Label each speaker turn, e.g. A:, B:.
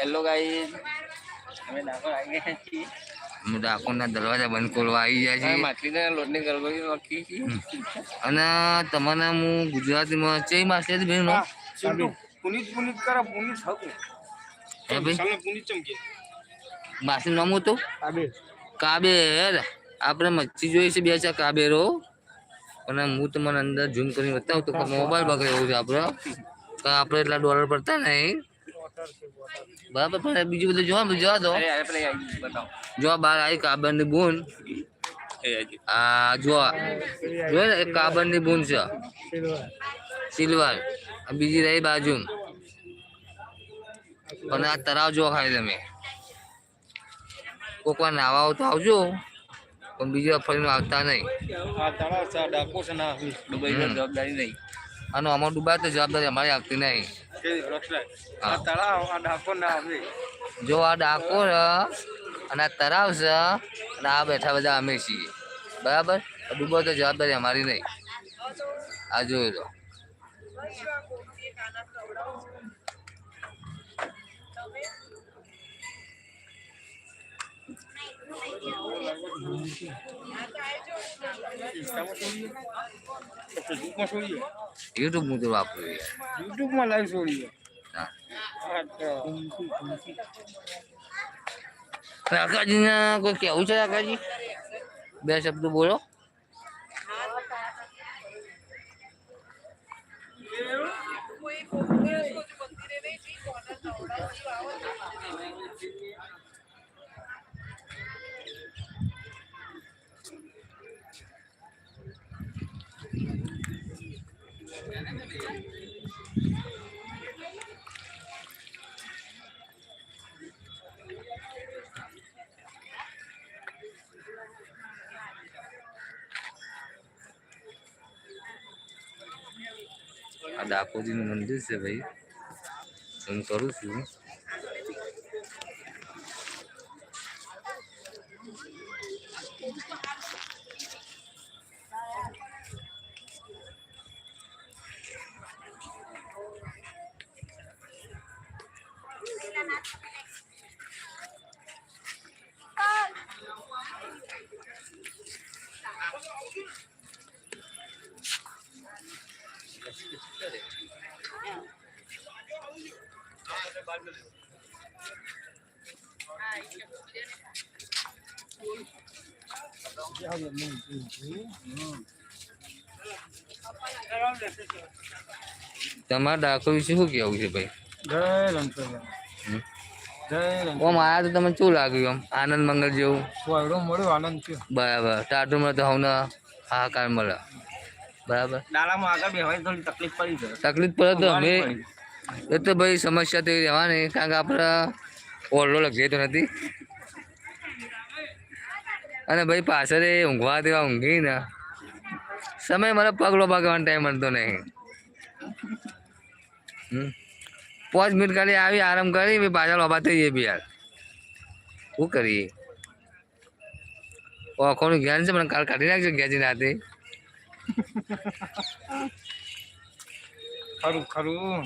A: Hello guys અમે ડાકોર આવી ગયા છીએ.
B: ડાકોરના દરવાજા બંધ ખોલવા આવી ગયા
A: છીએ.
B: છે
A: માછલીના લોટની ગરબડી નોખી છે
B: અને તમને હું ગુજરાતીમાં ચઈ માછલી હતી બેન
A: હા, પુનિત પુનીત કરો પુનીત હકું
B: હે ભાઈ?
A: સામે પુનિત ચમકે.
B: માછલી નામ હતું?
A: આબે
B: કાબેર. આપણે મચ્છી જોઈ છે બે ચાર કાબેરો. અને હું તમને અંદર ઝૂમ કરીને બતાવું તો મોબાઈલ બગડે એવું છે આપણે. તો આપણે એટલા ડોલર પડતા નહીં. બરાબર પણ બીજું બધું જોવા જોવા દો. જો બહાર આવી કાબરની બૂન.
A: એ હજી
B: આ જો જો ને એક કાબરની બૂન છે. સિલ્વર. બીજી રહી બાજુ અને આ તળાવ જો ખાલી તમે. કોક વાર નાવા આવો તો આવજો. પણ બીજી વાર ફરીને આવતા નહીં.
A: આ તળાવ છે ડાકો છે ના દુબઈ જવાબદારી નહીં.
B: અને અમારું ડૂબાય તો જવાબદારી અમારી આવતી નહીં.
A: આ તળાવ આ ના
B: જો આ ડાકોર અને આ તળાવ છે અને આ બેઠા બધા અમે છીએ. બરાબર? ડૂબો તો જવાબદારી અમારી નહીં. આ જોઈ લો.
A: ઇન્સ્ટામાં છોડીએ તો ફેસબુકમાં છોડીએ
B: યુટ્યુબ હું તો વાપરું છું.
A: યુટ્યુબમાં લાઈવ છોડીએ
B: હા
A: હા તો
B: કાકાજીને કોઈ કેવું છે કાકાજી બે શબ્દો બોલો આ ડાકોરજીનું મંદિર છે ભાઈ. હું કરું છું. તમારા ડાકોર વિશે શું કેવું છે ભાઈ?
A: જય.
B: ઓમ આયા તો તમને શું લાગ્યું આમ આનંદ મંગળ જેવું?
A: વાયડો મળ્યો આનંદ થયો.
B: બરાબર. મળે તો હવને હાહાકાર મળે. બરાબર?
A: ડાલામાં આગળ બેહવાની થોડી તકલીફ પડી
B: તકલીફ પડે તો અમે એ તો ભાઈ સમસ્યા તો રહેવાની, કારણ કે આપણે ઓરડો લખીએ તો નથી. અને ભાઈ પાછળ એ ઊંઘવા દેવા ઊંઘી ને સમય મને પગલો ભાગવાનો ટાઈમ મળતો નહીં. પાંચ મિનિટ ખાલી આવી, આરામ કરી પાછળ લોબા થઈ જઈએ બી યાર શું કરીએ? ઓખોનું જ્ઞાન છે, મને કાલ કાઢી નાખજો ગેજી નાથી
A: ખરું ખરું.